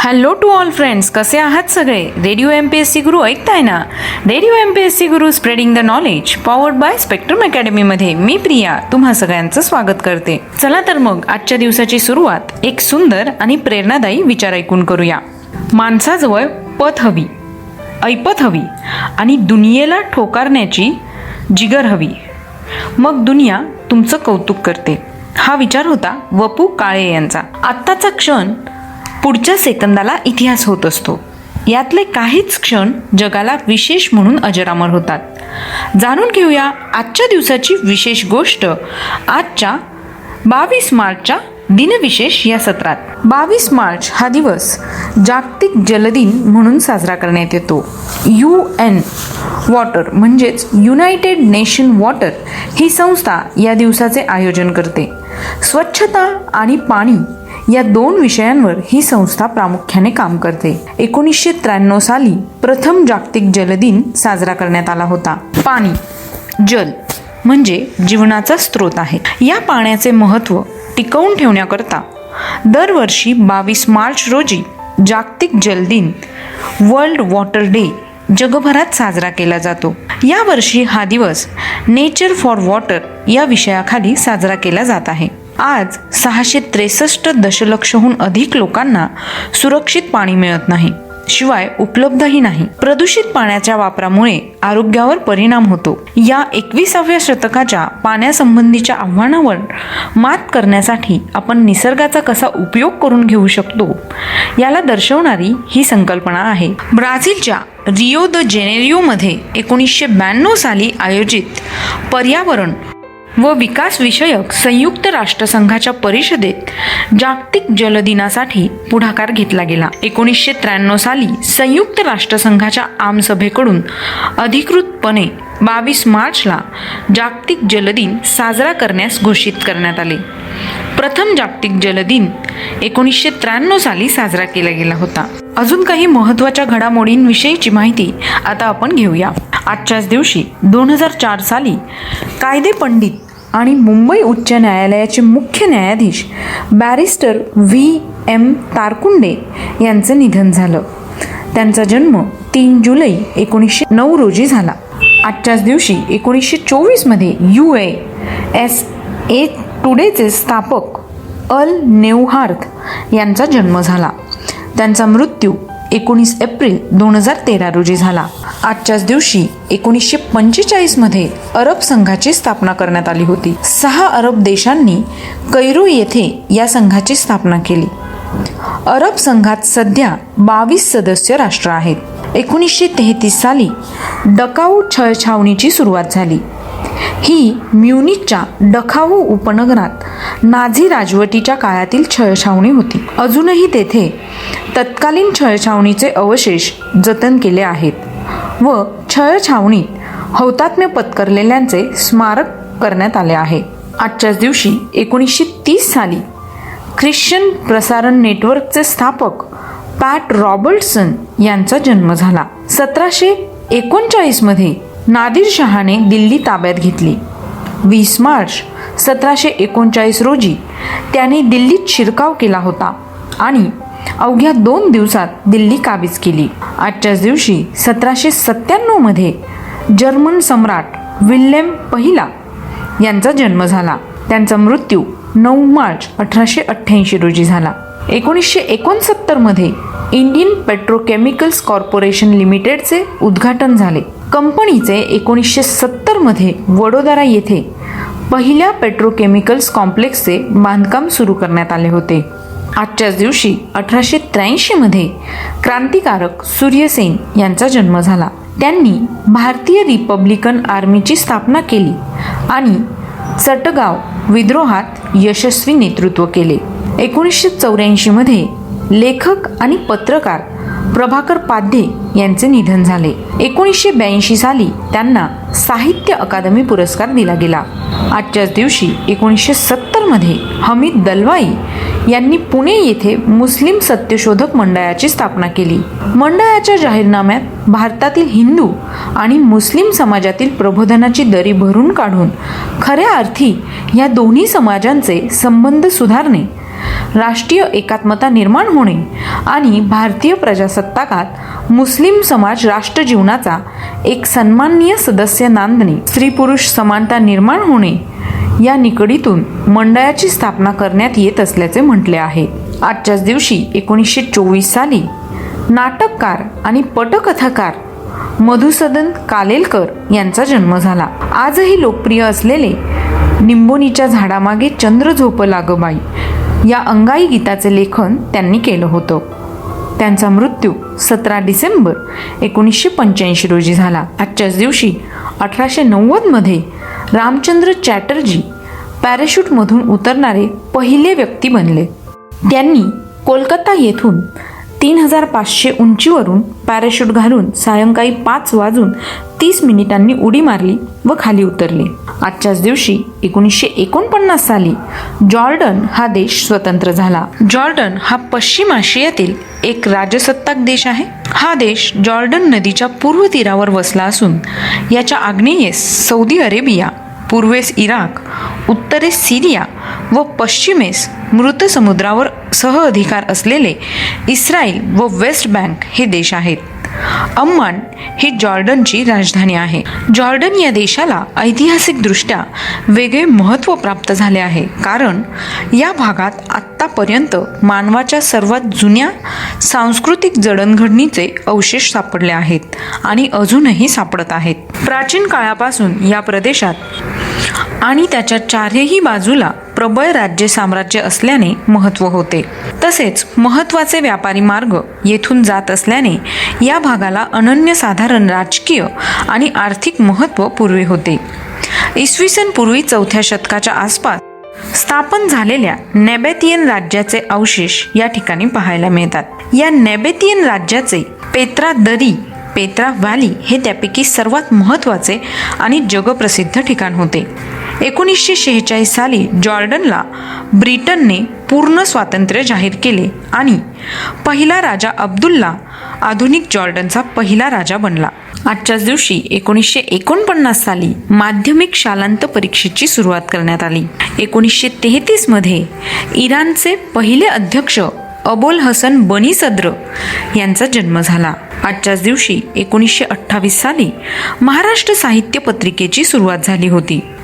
Hello to all friends कसे आहात सगळे? Radio M P S C Guru ऐकताय ना? Radio M P S C Guru spreading the knowledge powered by Spectrum अकॅडमीमध्ये मी प्रिया तुम्हा सगळ्यांचं स्वागत करते. चला तर मग आजच्या दिवसाची सुरुवात एक सुंदर आणि प्रेरणादायी विचार ऐकून करूया. माणसाजवळ पथ हवी ऐपत हवी आणि दुनियेला ठोकारण्याची जिगर हवी. मग दुनिया तुमचं कौतुक करते. हा विचार होता वपू काळे यांचा. आत्ताचा क्षण पुढच्या सेकंदाला इतिहास होत असतो. यातले काहीच क्षण जगाला विशेष म्हणून अजरामर होतात. जाणून घेऊया आजच्या दिवसाची विशेष गोष्ट आजच्या बावीस मार्चच्या दिनविशेष या सत्रात. बावीस मार्च हा दिवस जागतिक जलदिन म्हणून साजरा करण्यात येतो. यू एन वॉटर म्हणजेच युनायटेड नेशन वॉटर ही संस्था या दिवसाचे आयोजन करते. स्वच्छता आणि पाणी या दोन विषयांवर ही संस्था प्रामुख्याने काम करते. एकोणीसशे त्र्याण्णव साली प्रथम जागतिक जलदिन साजरा करण्यात आला होता. पाणी जल म्हणजे जीवनाचा स्रोत आहे. या पाण्याचे महत्त्व टिकवून ठेवण्याकरता दरवर्षी बावीस मार्च रोजी जागतिक जलदिन वर्ल्ड वॉटर डे जगभरात साजरा केला जातो. यावर्षी हा दिवस नेचर फॉर वॉटर या विषयाखाली साजरा केला जात आहे. आज सहाशे त्रेसष्ट दशलक्षहून अधिक लोकांना सुरक्षित पाणी मिळत नाही. शिवाय उपलब्धही नाही. प्रदूषित पाण्याच्या वापरामुळे आरोग्यावर परिणाम होतो. या एकविसाव्या शतकाच्या पाण्यासंबंधीच्या आव्हानावर मात करण्यासाठी आपण निसर्गाचा कसा उपयोग करून घेऊ शकतो याला दर्शवणारी ही संकल्पना आहे. ब्राझीलच्या रिओ द जेनेरिओमध्ये एकोणीसशे ब्याण्णव साली आयोजित पर्यावरण व विकास विषयक संयुक्त राष्ट्रसंघाच्या परिषदेत जागतिक जलदिनासाठी पुढाकार घेतला गेला. एकोणीसशे त्र्याण्णव साली संयुक्त राष्ट्रसंघाच्या आमसभेकडून अधिकृतपणे बावीस मार्चला जागतिक जलदिन साजरा करण्यास घोषित करण्यात आले. प्रथम जागतिक जलदिन एकोणीसशे त्र्याण्णव साली साजरा केला गेला होता. अजून काही महत्त्वाच्या घडामोडींविषयीची माहिती आता आपण घेऊया. आजच्याच दिवशी दोन हजार चार साली कायदे पंडित आणि मुंबई उच्च न्यायालयाचे मुख्य न्यायाधीश बॅरिस्टर व्ही. एम. तारकुंडे यांचं निधन झालं. त्यांचा जन्म तीन जुलै एकोणीसशे नऊ रोजी झाला. आजच्याच दिवशी एकोणीसशे चोवीसमध्ये यू ए एस ए टुडेचे स्थापक अल नेवहार्थ यांचा जन्म झाला. त्यांचा मृत्यू एकोणीस एप्रिल दोन हजार तेरा रोजी झाला. आजच्याच दिवशी एकोणीसशे पंचेचाळीसमध्ये अरब संघाची स्थापना करण्यात आली होती. सहा अरब देशांनी कैरो येथे या संघाची स्थापना केली. अरब संघात सध्या बावीस सदस्य राष्ट्र आहेत. एकोणीसशे तेहतीस साली डकाऊ छळछावणीची सुरुवात झाली. ही म्युनिकच्या डखाऊ उपनगरात नाझी राजवटीच्या काळातील छळछावणी होती. अजूनही तेथे तत्कालीन छळछावणीचे अवशेष जतन केले आहेत व छळछावणीत हौतात्म्य पत्करलेल्यांचे स्मारक करण्यात आले आहे. आजच्याच दिवशी एकोणीसशे तीस साली ख्रिश्चन प्रसारण नेटवर्कचे स्थापक पॅट रॉबर्टसन यांचा जन्म झाला. सतराशे एकोणचाळीसमध्ये नादिर शहाने दिल्ली ताब्यात घेतली. वीस मार्च सतराशे एकोणचाळीस रोजी त्याने दिल्लीत शिरकाव केला होता आणि अवघ्या दोन दिवसात दिल्ली काबीज केली. आजच्याच दिवशी सतराशे सत्त्याण्णवमध्ये जर्मन सम्राट विल्यम पहिला यांचा जन्म झाला. त्यांचा मृत्यू नऊ मार्च अठराशे अठ्ठ्याऐंशी रोजी झाला. एकोणीसशे एकोणसत्तरमध्ये इंडियन पेट्रोकेमिकल्स कॉर्पोरेशन लिमिटेडचे उद्घाटन झाले. कंपनीचे एकोणीसशे सत्तरमध्ये वडोदरा येथे पहिल्या पेट्रोकेमिकल्स कॉम्प्लेक्सचे बांधकाम सुरू करण्यात आले होते. आजच्याच दिवशी अठराशे त्र्याऐंशीमध्ये क्रांतिकारक सूर्यसेन यांचा जन्म झाला. त्यांनी भारतीय रिपब्लिकन आर्मीची स्थापना केली आणि चटगाव विद्रोहात यशस्वी नेतृत्व केले. एकोणीसशे चौऱ्याऐंशीमध्ये लेखक आणि पत्रकार प्रभाकर पाध्ये यांचे निधन झाले. एकोणीसशे ब्याऐंशी साली त्यांना साहित्य अकादमी पुरस्कार दिला गेला. आजच्याच दिवशी एकोणीसशे सत्तरमध्ये हमीद दलवाई यांनी पुणे येथे मुस्लिम सत्यशोधक मंडळाची स्थापना केली. मंडळाच्या जाहीरनाम्यात भारतातील हिंदू आणि मुस्लिम समाजातील प्रबोधनाची दरी भरून काढून खऱ्या अर्थी या दोन्ही समाजांचे संबंध सुधारणे राष्ट्रीय एकात्मता निर्माण होणे आणि भारतीय प्रजासत्ताकात मुस्लिम समाज राष्ट्रजीवनाचा एक सन्माननीय सदस्य नांदणे स्त्री पुरुष समानता निर्माण होणे या निकडीतून मंडळाची स्थापना करण्यात येत असल्याचे म्हटले आहे. आजच्याच दिवशी एकोणीसशे चोवीस साली नाटककार आणि पटकथाकार मधुसदन कालेलकर यांचा जन्म झाला. आजही लोकप्रिय असलेले निंबोनीच्या झाडामागे चंद्र झोप लागबाई या अंगाई गीताचे लेखन त्यांनी केलं होतं. त्यांचा मृत्यू सतरा डिसेंबर एकोणीसशे पंच्याऐंशी रोजी झाला. आजच्याच दिवशी अठराशे नव्वदमध्ये रामचंद्र चॅटर्जी पॅराशूटमधून उतरणारे पहिले व्यक्ती बनले. त्यांनी कोलकाता येथून तीन हजार पाचशे उंचीवरून पॅराशूट घालून सायंकाळी पाच वाजून तीस मिनिटांनी उडी मारली व खाली उतरले. आजच्याच दिवशी एकोणीसशे एकोणपन्नास साली जॉर्डन हा देश स्वतंत्र झाला. जॉर्डन हा पश्चिम आशियातील एक राजसत्ताक देश आहे. हा देश जॉर्डन नदीच्या पूर्व तीरावर वसला असून याच्या आग्नेयेस सौदी अरेबिया पूर्वेस इराक उत्तरेस सिरिया व पश्चिमेस मृत समुद्रावर सह अधिकार असलेले इस्रायल व वेस्ट बँक हे देश आहेत. अम्मान ही जॉर्डनची राजधानी आहे. जॉर्डन या देशाला ऐतिहासिकदृष्ट्या वेगळे महत्त्व प्राप्त झाले आहे. कारण या भागात आत्तापर्यंत मानवाच्या सर्वात जुन्या सांस्कृतिक जडणघडणीचे अवशेष सापडले आहेत आणि अजूनही सापडत आहेत. प्राचीन काळापासून या प्रदेशात आणि त्याच्या चारही बाजूला प्रबळ राज्य साम्राज्य असल्याने महत्त्व होते. तसेच महत्त्वाचे व्यापारी मार्ग येथून जात असल्याने या भागाला अनन्यसाधारण राजकीय आणि आर्थिक महत्त्व पूर्वी होते. इसवी सन पूर्वी चौथ्या शतकाच्या आसपास स्थापन झालेल्या नेबेतियन राज्याचे अवशेष या ठिकाणी पाहायला मिळतात. या नेबेतियन राज्याचे पेत्रा दरी पेत्रा व्हॅली हे त्यापैकी सर्वात महत्त्वाचे आणि जगप्रसिद्ध ठिकाण होते. एकोणीसशे शेहेचाळीस साली जॉर्डनला ब्रिटनने पूर्ण स्वातंत्र्य जाहीर केले आणि पहिला राजा अब्दुल्ला आधुनिक जॉर्डनचा पहिला राजा बनला. आजच्याच दिवशी एकोणीसशे एकोणपन्नास साली माध्यमिक शालांत परीक्षेची सुरुवात करण्यात आली. एकोणीसशे तेहतीसमध्ये इराणचे पहिले अध्यक्ष अबोल हसन बनी सद्र यांचा जन्म झाला. आजच्याच दिवशी एकोणीसशे अठ्ठावीस साली महाराष्ट्र साहित्य पत्रिकेची सुरुवात झाली होती.